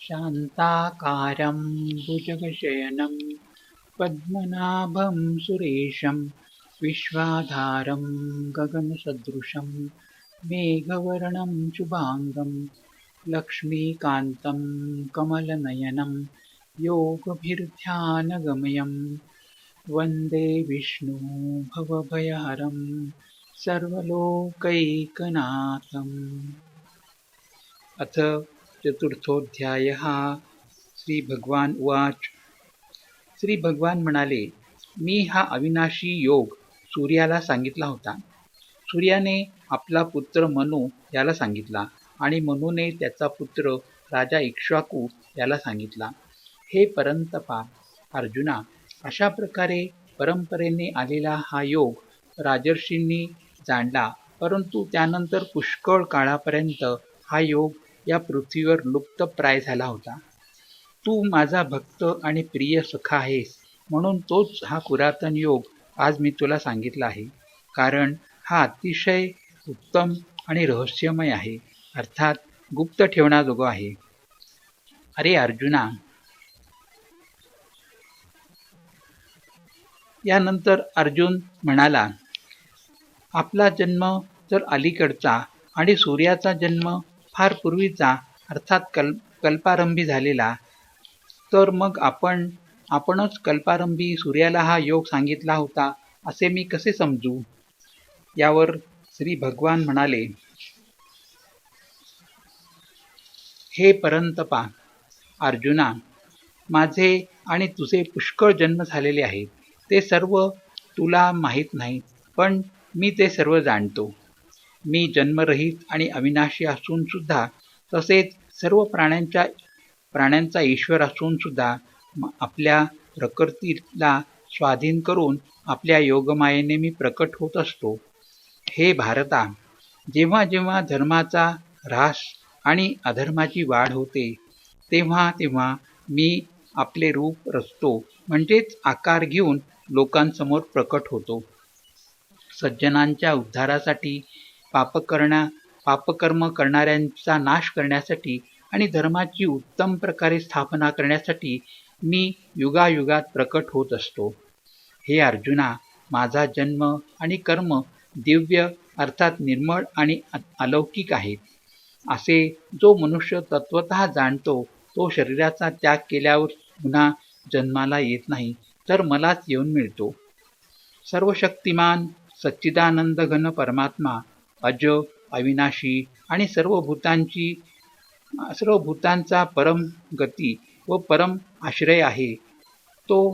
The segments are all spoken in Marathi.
शान्ताकारं भुजगशयनं पद्मनाभं सुरेशं विश्वाधारं गगनसदृशं मेघवर्णं शुभाङ्गं लक्ष्मीकान्तं कमलनयनं योगभिर्ध्यानगमयं वन्दे विष्णु भवभयहरं सर्वलोकैकनाथम्। अथ चतुर्थोऽध्यायः. श्रीभगवान उवाच। श्री भगवान म्हणाले मी हा अविनाशी योग सूर्याला सांगितला होता. सूर्याने आपला पुत्र मनु याला सांगितला आणि मनुने त्याचा पुत्र राजा इक्ष्वाकू याला सांगितला. हे परंतपा अर्जुना अशा प्रकारे परंपरेने आलेला हा योग राजर्षींनी जाणला परंतु त्यानंतर पुष्कळ काळापर्यंत हा योग या पृथ्वीवर लुप्तप्राय झाला होता. तू माझा भक्त आणि प्रिय सखा आहेस म्हणून तोच हा पुरातन योग आज मी तुला सांगितला आहे. कारण हा अतिशय उत्तम आणि रहस्यमय आहे अर्थात गुप्त ठेवण्याजोगं आहे. अरे अर्जुना. यानंतर अर्जुन म्हणाला आपला जन्म तर अलीकडचा आणि सूर्याचा जन्म फार पूर्वीचा अर्थात कल कल्पारंभी झालेला. तर मग आपण आपणच कल्पारंभी सूर्याला हा योग सांगितला होता असे मी कसे समजू? यावर श्री भगवान म्हणाले हे परंतपा अर्जुना माझे आणि तुझे पुष्कळ जन्म झालेले आहेत. ते सर्व तुला माहीत नाही पण मी ते सर्व जाणतो. मी जन्मरहित आणि अविनाशी असून सुद्धा तसेच सर्व प्राण्यांच्या प्राण्यांचा ईश्वर असून सुद्धा आपल्या प्रकृतीला स्वाधीन करून आपल्या योगमायेने मी प्रकट होत असतो. हे भारता जेव्हा जेव्हा धर्माचा ऱ्हास आणि अधर्माची वाढ होते तेव्हा तेव्हा मी आपले रूप रचतो म्हणजेच आकार घेऊन लोकांसमोर प्रकट होतो. सज्जनांच्या उद्धारासाठी पाप करण्या पापकर्म करणाऱ्यांचा नाश करण्यासाठी आणि धर्माची उत्तम प्रकारे स्थापना करण्यासाठी मी युगायुगात प्रकट होत असतो. हे अर्जुना माझा जन्म आणि कर्म दिव्य अर्थात निर्मळ आणि अलौकिक आहेत असे जो मनुष्य तत्वत जाणतो तो शरीराचा त्याग केल्यावर पुन्हा जन्माला येत नाही तर मलाच येऊन मिळतो. सर्व शक्तिमान सच्चिदानंद घन परमात्मा अज अविनाशी आणि सर्व भूतांची सर्व भूतांचा परम गती व परम आश्रय आहे. तो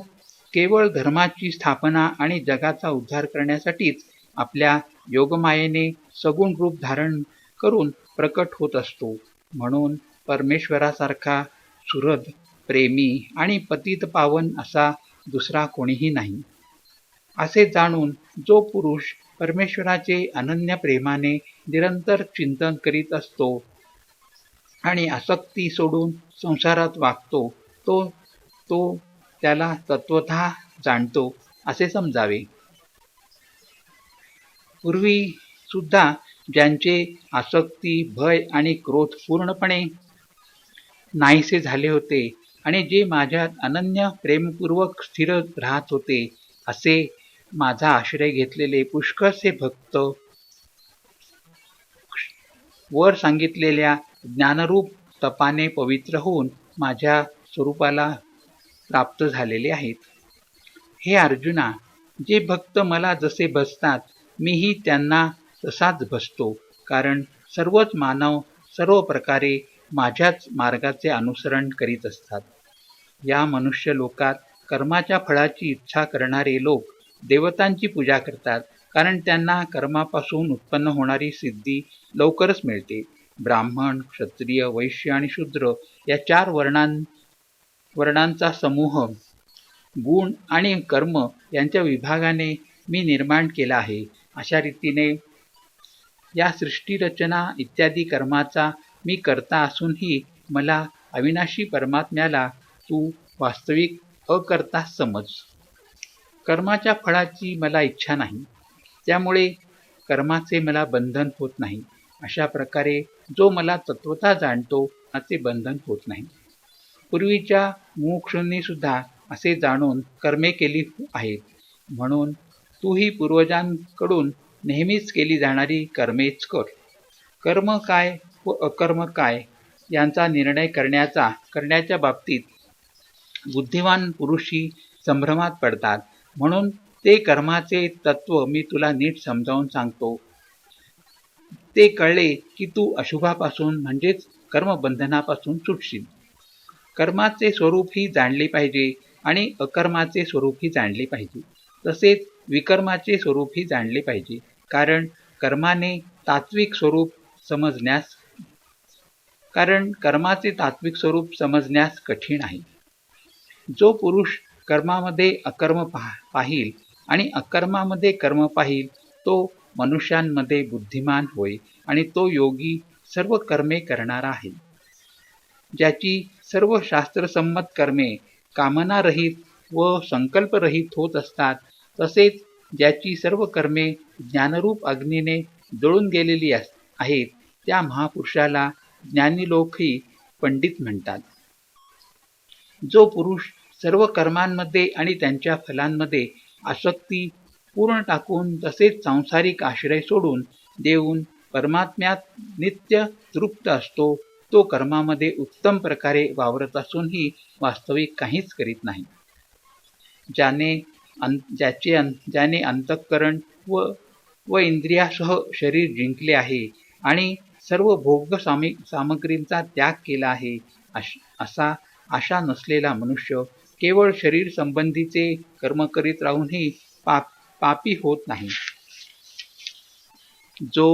केवळ धर्माची स्थापना आणि जगाचा उद्धार करण्यासाठीच आपल्या योगमायेने सगुण रूप धारण करून प्रकट होत असतो. म्हणून परमेश्वरासारखा सुरद प्रेमी आणि पतित पावन असा दुसरा कोणीही नाही. असे जाणून जो पुरुष परमेश्वराचे अनन्य प्रेमाने निरंतर चिंतन करीत असतो आणि आसक्ती सोडून संसारात वागतो तो तो त्याला तत्वत जाणतो असे समजावे. पूर्वी सुद्धा ज्यांचे आसक्ती भय आणि क्रोध पूर्णपणे नाहीसे झाले होते आणि जे माझ्यात अनन्य प्रेमपूर्वक स्थिर राहत होते असे माझा आश्रय घेतलेले पुष्कळसे भक्त वर सांगितलेल्या ज्ञानरूप तपाने पवित्र होऊन माझ्या स्वरूपाला प्राप्त झालेले आहेत. हे अर्जुना जे भक्त मला जसे बसतात मीही त्यांना तसाच बसतो कारण सर्वच मानव सर्व प्रकारे माझ्याच मार्गाचे अनुसरण करीत असतात. या मनुष्य लोकात कर्माच्या फळाची इच्छा करणारे लोक देवतांची पूजा करतात कारण त्यांना कर्मापासून उत्पन्न होणारी सिद्धी लवकरच मिळते. ब्राह्मण क्षत्रिय वैश्य आणि शूद्र या चार वर्णां वर्णांचा समूह गुण आणि कर्म यांच्या विभागाने मी निर्माण केला आहे. अशा रीतीने या सृष्टीरचना इत्यादी कर्माचा मी करता असूनही मला अविनाशी परमात्म्याला तू वास्तविक अकर्ता समज. कर्माच्या फळाची मला इच्छा नाही त्यामुळे कर्माचे मला बंधन होत नाही. अशा प्रकारे जो मला तत्वता जाणतो कर्माचे बंधन होत नाही. पूर्वीच्या मुमुक्षूंनी सुद्धा असे जाणून कर्मे केली आहेत. म्हणून तूही पूर्वजांकडून नेहमीच केली जाणारी कर्मेच कर. कर्म काय व अकर्म काय यांचा निर्णय करण्याचा करण्याच्या बाबतीत बुद्धिमान पुरुषी संभ्रमात पडतात. म्हणून ते कर्माचे तत्व मी तुला नीट समजावून सांगतो. ते कळले की तू अशुभापासून म्हणजेच कर्मबंधनापासून सुटशील. कर्माचे स्वरूप ही जाणले पाहिजे आणि अकर्माचे स्वरूप ही जाणले पाहिजे. तसेच विकर्माचे स्वरूप ही जाणले पाहिजे. कारण कर्माने तात्विक स्वरूप समजण्यास कारण कर्माचे तात्विक स्वरूप समजण्यास कठीण आहे. जो पुरुष कर्मामध्ये अकर्म पाहिल आणि अकर्मामध्ये कर्म पाहिल तो मनुष्यांमध्ये बुद्धिमान होय आणि तो योगी सर्व कर्मे करणारा आहे. ज्याची सर्व शास्त्रसंमत कर्मे कामनारहित व संकल्परहित होत असतात तसेच ज्याची सर्व कर्मे ज्ञानरूप अग्नीने जळून गेलेली आहेत त्या महापुरुषाला ज्ञानी लोकही पंडित म्हणतात. जो पुरुष सर्व कर्मांमध्ये आणि त्यांच्या फलांमध्ये आसक्ती पूर्ण टाकून तसेच सांसारिक आश्रय सोडून देऊन परमात्म्यात नित्य तृप्त असतो तो कर्मामध्ये उत्तम प्रकारे वावरत असूनही वास्तविक काहीच करीत नाही. ज्याने अं ज्याचे अं ज्याने अंतःकरण व व इंद्रियासह शरीर जिंकले आहे आणि सर्व भोग सामी सामग्रींचा त्याग केला आहे असा आशा नसलेला मनुष्य केवळ शरीर संबंधीचे कर्म करीत राहूनही पाप पापी होत नाही. जो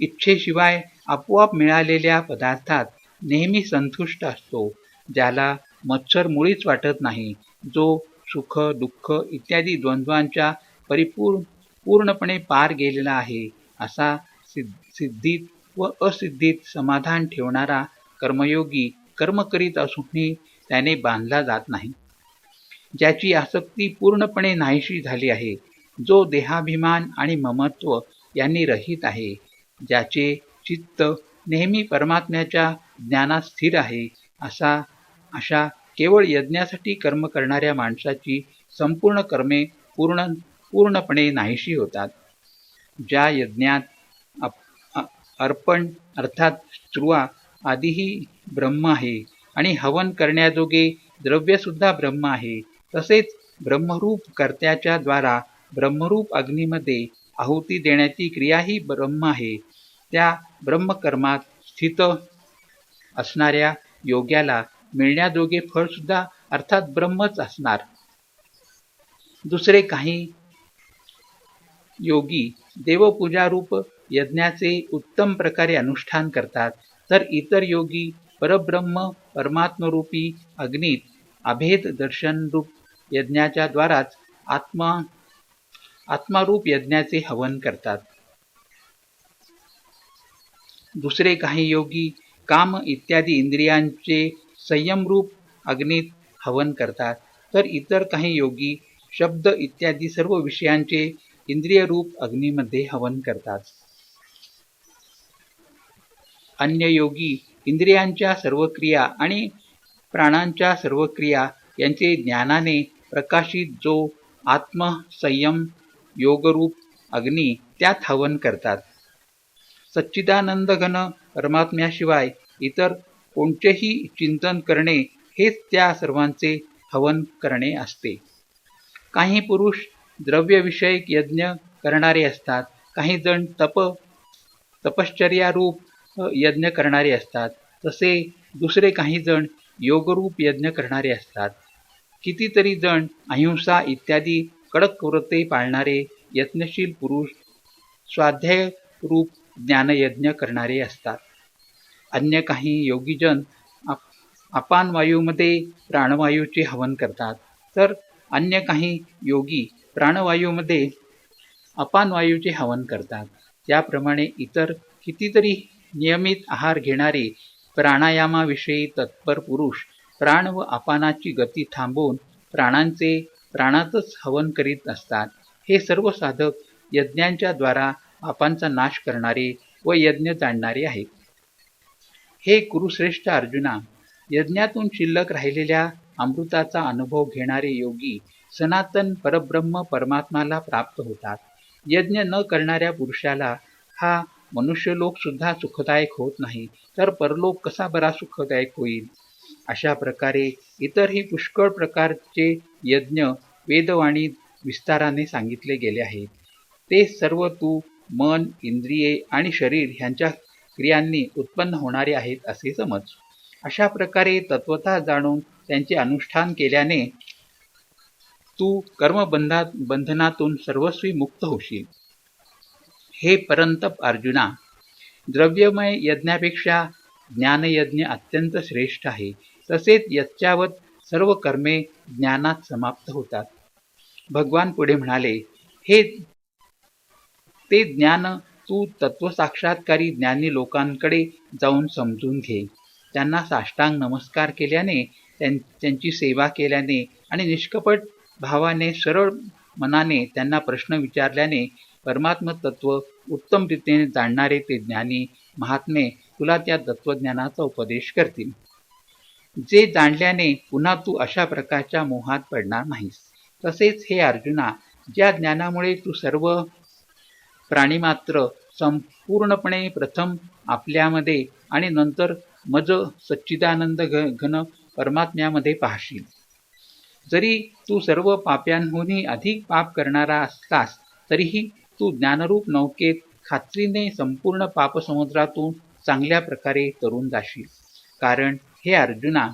इच्छेशिवाय आपोआप मिळालेल्या पदार्थात नेहमी संतुष्ट असतो ज्याला मच्छर मुळीच वाटत नाही जो सुख दुःख इत्यादी द्वंद्वांच्या परिपूर्ण पूर्णपणे पार गेलेला आहे असा सिद्धीत व असिद्धीत समाधान ठेवणारा कर्मयोगी कर्म करीत असूनही त्याने बांधला जात नाही. ज्याची आसक्ती पूर्णपणे नाहीशी झाली आहे जो देहाभिमान आणि ममत्व यांनी रहित आहे ज्याचे चित्त नेहमी परमात्म्याच्या ज्ञानात स्थिर आहे असा अशा केवळ यज्ञासाठी कर्म करणाऱ्या माणसाची संपूर्ण कर्मे पूर्ण पूर्णपणे नाहीशी होतात. ज्या यज्ञात अर्पण अर्थात स्त्रुवा आधीही ब्रह्म आहे आणि हवन करण्याजोगे द्रव्यसुद्धा ब्रह्म आहे. तसेच ब्रह्मरूप कर्त्याच्या द्वारा ब्रह्मरूप अग्नीमध्ये आहुती देण्याची क्रियाही ब्रह्म आहे. त्या ब्रह्मकर्मात स्थित असणाऱ्या योग्याला मिळण्याजोगे फळसुद्धा अर्थात ब्रह्मच असणार. दुसरे काही योगी देवपूजारूप यज्ञाचे उत्तम प्रकारे अनुष्ठान करतात. तर इतर योगी परब्रह्म परमात्मरूपी अग्नीत अभेद दर्शन रूप यज्ञाच्या द्वाराच आत्मा आत्मारूप यज्ञाचे हवन करतात. दुसरे काही योगी काम इत्यादी इंद्रियांचे संयमरूप अग्नीत हवन करतात. तर इतर काही योगी शब्द इत्यादी सर्व विषयांचे इंद्रियरूप अग्नीमध्ये हवन करतात. अन्य योगी इंद्रियांच्या सर्व क्रिया आणि प्राणांच्या सर्व क्रिया यांचे ज्ञानाने प्रकाशित जो आत्मसंयम योगरूप अग्नी त्यात हवन करतात. सच्चिदानंद घन परमात्म्याशिवाय इतर कोणतेही चिंतन करणे हेच त्या सर्वांचे हवन करणे असते. काही पुरुष द्रव्यविषयक यज्ञ करणारे असतात. काही जण तप तपश्चर्यारूप यज्ञ करणारे असतात. तसे दुसरे काही जण योगरूप यज्ञ करणारे असतात. कितीतरी जण अहिंसा इत्यादी कडक व्रते पाळणारे यत्नशील पुरुष स्वाध्याय रूप ज्ञानयज्ञ करणारे असतात. अन्य काही योगीजन अपान वायूमध्ये प्राणवायूचे हवन करतात. तर अन्य काही योगी प्राणवायूमध्ये अपान वायूचे हवन करतात. त्याप्रमाणे इतर कितीतरी नियमित आहार घेणारे प्राणायामाविषयी तत्पर पुरुष प्राण व अपानाची गती थांबवून प्राणांचे प्राणातच हवन करीत असतात. हे सर्व साधक यज्ञांच्या द्वारा पापांचा नाश करणारे व यज्ञ जाणणारे आहेत. हे कुरुश्रेष्ठ अर्जुना यज्ञातून शिल्लक राहिलेल्या अमृताचा अनुभव घेणारे योगी सनातन परब्रह्म परमात्माला प्राप्त होतात. यज्ञ न करणाऱ्या पुरुषाला हा मनुष्यलोक सुद्धा सुखदायक होत नाही तर परलोक कसा बरा सुखदायक होईल? अशा प्रकारे इतरही पुष्कळ प्रकारचे यज्ञ वेदवाणी विस्ताराने सांगितले गेले आहेत. ते सर्व तू मन इंद्रिये आणि शरीर ह्यांच्या क्रियांनी उत्पन्न होणारे आहेत असे समज. अशा प्रकारे तत्वता जाणून त्यांचे अनुष्ठान केल्याने तू कर्मबंधात बंधनातून सर्वस्वी मुक्त होशील. हे परंतप अर्जुना द्रव्यमय यज्ञापेक्षा ज्ञानयज्ञ अत्यंत श्रेष्ठ आहे. तसेच यच्च्यावत सर्व कर्मे ज्ञानात समाप्त होतात. भगवान पुढे म्हणाले हे ते ज्ञान तू तत्वसाक्षात्कारी ज्ञानी लोकांकडे जाऊन समजून घे. त्यांना साष्टांग नमस्कार केल्याने त्यांची सेवा केल्याने आणि निष्कपट भावाने सरळ मनाने त्यांना प्रश्न विचारल्याने परमात्म तत्व उत्तम रीतीने जाणणारे ते ज्ञानी महात्मे तुला त्या तत्वज्ञानाचा उपदेश करतील. जे जाणल्याने पुन्हा तू अशा प्रकारच्या मोहात पडणार नाहीस. तसेच हे अर्जुना ज्या ज्ञानामुळे तू सर्व प्राणीमात्र संपूर्णपणे प्रथम आपल्यामध्ये आणि नंतर मज सच्चिदानंद घन परमात्म्यामध्ये पाहशील. जरी तू सर्व पाप्यांहूनही अधिक पाप करणारा असलास तरीही तू ज्ञानरूप नौकेत खात्रीने संपूर्ण पापसमुद्रातून चांगल्या प्रकारे तरून जाशील. कारण हे अर्जुना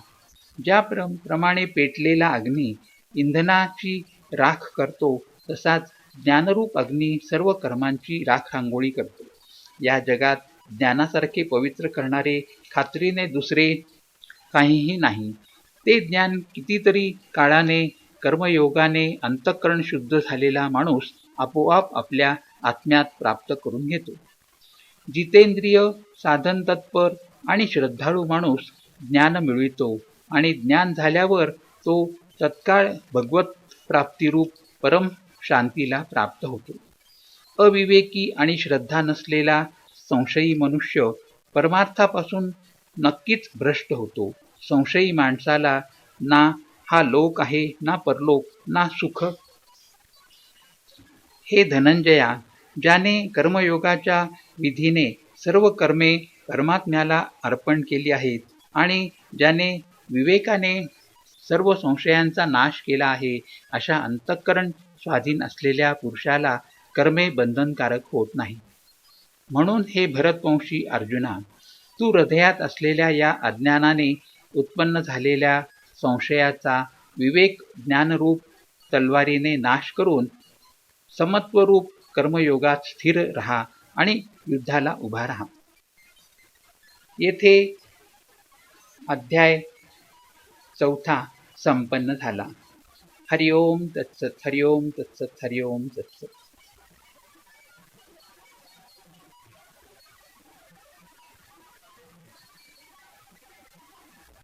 ज्या प्रमाणे पेटलेला अग्नी इंधनाची राख करतो तसाच ज्ञानरूप अग्नी सर्व कर्मांची राख रांगोळी करतो. या जगात ज्ञानासारखे पवित्र करणारे खात्रीने दुसरे काहीही नाही. ते ज्ञान कितीतरी काळाने कर्मयोगाने अंतःकरण शुद्ध झालेला माणूस आपोआप आपल्या आत्म्यात प्राप्त करून घेतो. जितेंद्रिय साधन तत्पर आणि श्रद्धाळू माणूस ज्ञान मिळवितो आणि ज्ञान झाल्यावर तो तत्काळ भगवत प्राप्तिरूप परम शांतीला प्राप्त होतो. अविवेकी आणि श्रद्धा नसलेला संशयी मनुष्य परमार्थापासून नक्कीच भ्रष्ट होतो. संशयी माणसाला ना हा लोक आहे ना परलोक ना सुख हे धनंजया ज्याने कर्मयोगाच्या विधीने सर्व कर्मे परमात्म्याला अर्पण केली आहेत आणि ज्याने विवेकाने सर्व संशयांचा नाश केला आहे अशा अंतःकरण स्वाधीन असलेल्या पुरुषाला कर्मे बंधनकारक होत नाही. म्हणून हे भरतवंशी अर्जुना तू हृदयात असलेल्या या अज्ञानाने उत्पन्न झालेल्या संशयाचा विवेक ज्ञानरूप तलवारीने नाश करून समत्वरूप कर्मयोगात स्थिर रहा आणि युद्धाला उभा राहा. येथे अध्याय चौथा संपन्न झाला. हरिओम तत्सत हरिओम तत्सत हरिओम तत्सत.